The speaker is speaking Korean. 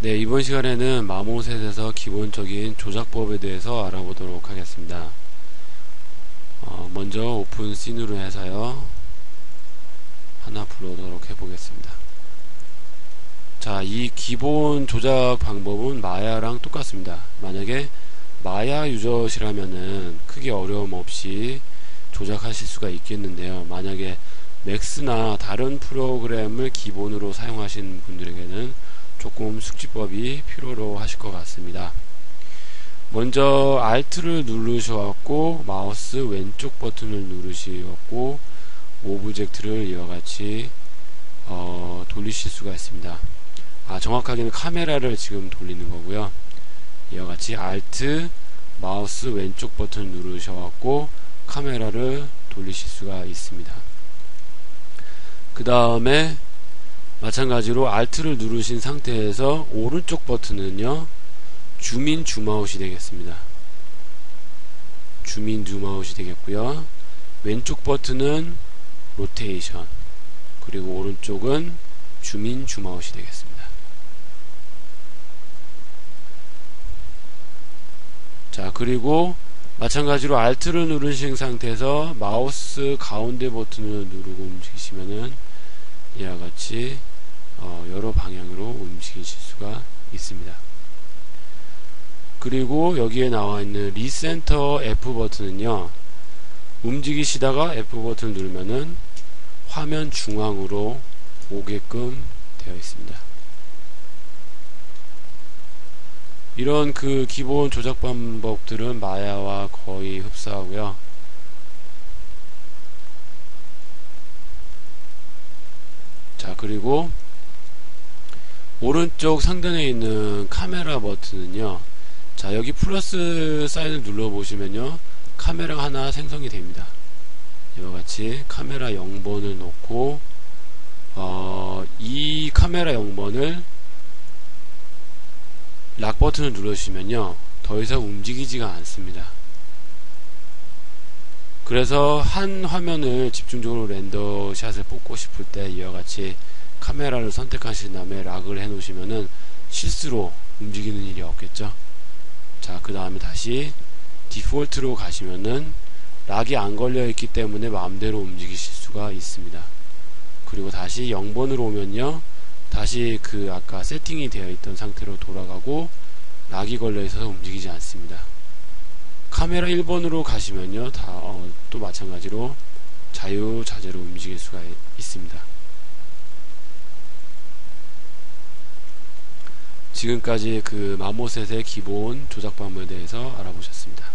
네, 이번 시간에는 마모셋에서 기본적인 조작법에 대해서 알아보도록 하겠습니다. 어, 먼저 오픈 씬으로 해서요. 하나 불러오도록 해보겠습니다. 자, 이 기본 조작 방법은 마야랑 똑같습니다. 만약에 마야 유저시라면은 크게 어려움 없이 조작하실 수가 있겠는데요. 만약에 맥스나 다른 프로그램을 기본으로 사용하신 분들에게는 조금 숙지법이 필요로 하실 것 같습니다. 먼저 Alt를 누르셔갖고 마우스 왼쪽 버튼을 누르시고 오브젝트를 이와 같이 어, 돌리실 수가 있습니다. 아 정확하게는 카메라를 지금 돌리는 거고요. 이와 같이 Alt 마우스 왼쪽 버튼 누르셔갖고 카메라를 돌리실 수가 있습니다. 그 다음에 마찬가지로 Alt를 누르신 상태에서 오른쪽 버튼은요 주민 줌아웃이 되겠습니다. 주민 줌아웃이 되겠고요. 왼쪽 버튼은 로테이션 그리고 오른쪽은 주민 줌아웃이 되겠습니다. 자 그리고 마찬가지로 Alt를 누르신 상태에서 마우스 가운데 버튼을 누르고 움직이시면은 이와 같이 어, 여러 방향으로 움직이실 수가 있습니다. 그리고 여기에 나와 있는 리센터 F 버튼은요. 움직이시다가 F 버튼을 누르면은 화면 중앙으로 오게끔 되어 있습니다. 이런 그 기본 조작 방법들은 마야와 거의 흡사하고요. 자, 그리고 오른쪽 상단에 있는 카메라 버튼은요. 자, 여기 플러스 사인을 눌러 보시면요. 카메라 하나 생성이 됩니다. 이와 같이 카메라 0번을 놓고 어, 이 카메라 0번을 락 버튼을 누르시면요. 더 이상 움직이지가 않습니다. 그래서 한 화면을 집중적으로 렌더샷을 뽑고 싶을 때 이와 같이 카메라를 선택하신 다음에 락을 해 놓으시면은 실수로 움직이는 일이 없겠죠. 자, 그 다음에 다시 디폴트로 가시면은 락이 안 걸려 있기 때문에 마음대로 움직이실 수가 있습니다. 그리고 다시 0번으로 오면요. 다시 그 아까 세팅이 되어 있던 상태로 돌아가고 락이 걸려 있어서 움직이지 않습니다. 카메라 1번으로 가시면요. 다또 어, 마찬가지로 자유자재로 움직일 수가 있습니다. 지금까지 그 마모셋의 기본 조작 방법에 대해서 알아보셨습니다.